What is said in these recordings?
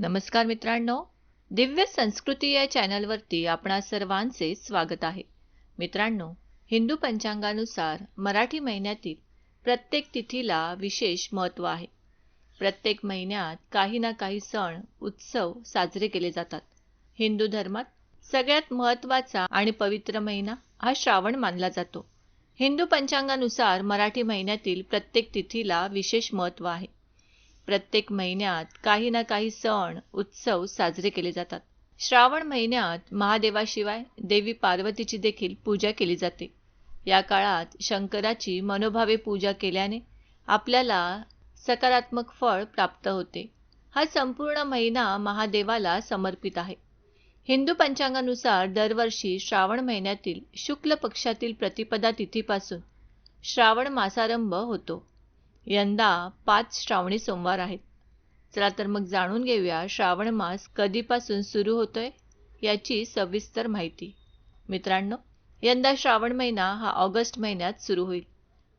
नमस्कार मित्रांनो दिव्य संस्कृती या चॅनलवरती आपणा सर्वांचे स्वागत आहे. मित्रांनो हिंदू पंचांगानुसार मराठी महिन्यातील प्रत्येक तिथीला विशेष महत्त्व आहे. प्रत्येक महिन्यात काही ना काही सण उत्सव साजरे केले जातात. हिंदू धर्मात सगळ्यात महत्त्वाचा आणि पवित्र महिना हा श्रावण मानला जातो. हिंदू पंचांगानुसार मराठी महिन्यातील प्रत्येक तिथीला विशेष महत्त्व आहे. प्रत्येक महिन्यात काही ना काही सण उत्सव साजरे केले जातात. श्रावण महिन्यात महादेवाशिवाय देवी पार्वतीची देखील पूजा केली जाते. या काळात शंकराची मनोभावे पूजा केल्याने आपल्याला सकारात्मक फळ प्राप्त होते. हा संपूर्ण महिना महादेवाला समर्पित आहे. हिंदू पंचांगानुसार दरवर्षी श्रावण महिन्यातील शुक्ल पक्षातील प्रतिपदा तिथीपासून श्रावण मासारंभ होतो. यंदा पाच श्रावणी सोमवार आहेत. चला तर मग जाणून घेऊया श्रावण मास कधीपासून सुरू होतोय याची सविस्तर माहिती. मित्रांनो यंदा श्रावण महिना हा ऑगस्ट महिन्यात सुरू होईल.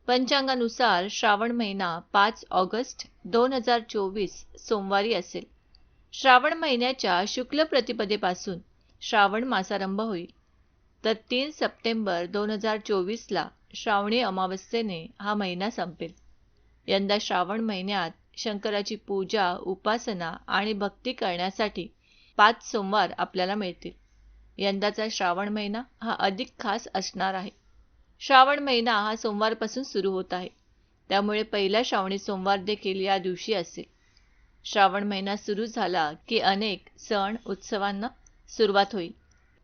पंचांगानुसार श्रावण महिना पाच ऑगस्ट दोन हजार चोवीस सोमवारी असेल. श्रावण महिन्याच्या शुक्ल प्रतिपदेपासून श्रावण मासारंभ होईल. तर तीन सप्टेंबर दोन हजार चोवीसला श्रावणी अमावस्येने हा महिना संपेल. यंदा श्रावण महिन्यात शंकराची पूजा उपासना आणि भक्ती करण्यासाठी पाच सोमवार आपल्याला मिळतील. यंदाचा श्रावण महिना हा अधिक खास असणार आहे. श्रावण महिना हा सोमवारपासून सुरू होत आहे. त्यामुळे पहिला श्रावणी सोमवार देखील या दिवशी असेल. श्रावण महिना सुरू झाला की अनेक सण उत्सवांना सुरुवात होईल.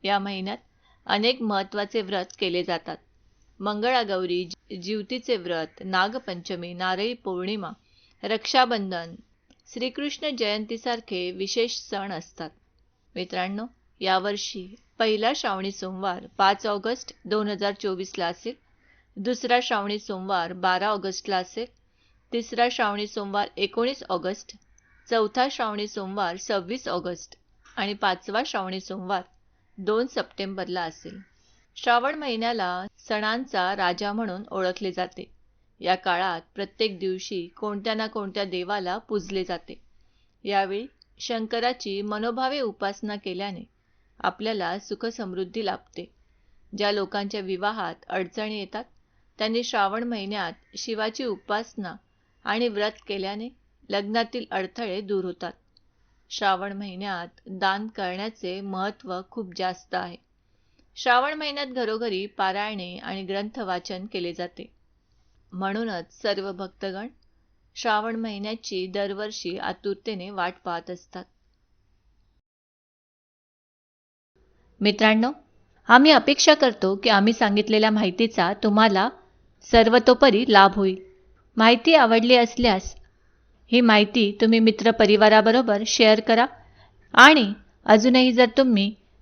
या महिन्यात अनेक महत्त्वाचे व्रत केले जातात. मंगळागौरी जीवतीचे व्रत नागपंचमी नारळी पौर्णिमा रक्षाबंधन श्रीकृष्ण जयंतीसारखे विशेष सण असतात. मित्रांनो यावर्षी पहिला श्रावणी सोमवार पाच ऑगस्ट दोन हजार चोवीसला असेल दुसरा श्रावणी सोमवार बारा ऑगस्टला असेल तिसरा श्रावणी सोमवार एकोणीस ऑगस्ट चौथा श्रावणी सोमवार सव्वीस ऑगस्ट आणि पाचवा श्रावणी सोमवार दोन सप्टेंबरला असेल. श्रावण महिन्याला सणांचा राजा म्हणून ओळखले जाते. या काळात प्रत्येक दिवशी कोणत्या ना कोणत्या देवाला पूजले जाते. यावेळी शंकराची मनोभावे उपासना केल्याने आपल्याला सुखसमृद्धी लाभते. ज्या लोकांच्या विवाहात अडचणी येतात त्यांनी श्रावण महिन्यात शिवाची उपासना आणि व्रत केल्याने लग्नातील अडथळे दूर होतात. श्रावण महिन्यात दान करण्याचे महत्त्व खूप जास्त आहे. श्रावण महिन्यात घरोघरी पारायणे आणि ग्रंथ वाचन केले जाते. म्हणूनच सर्व भक्तगण श्रावण महिन्याची दरवर्षी आतुरतेने वाट पाहत असतात. मित्रांनो आम्ही अपेक्षा करतो की आम्ही सांगितलेल्या माहितीचा तुम्हाला सर्वतोपरी लाभ होईल. माहिती आवडली असल्यास ही माहिती तुम्ही मित्रपरिवाराबरोबर शेअर करा आणि अजूनही जर तुम्ही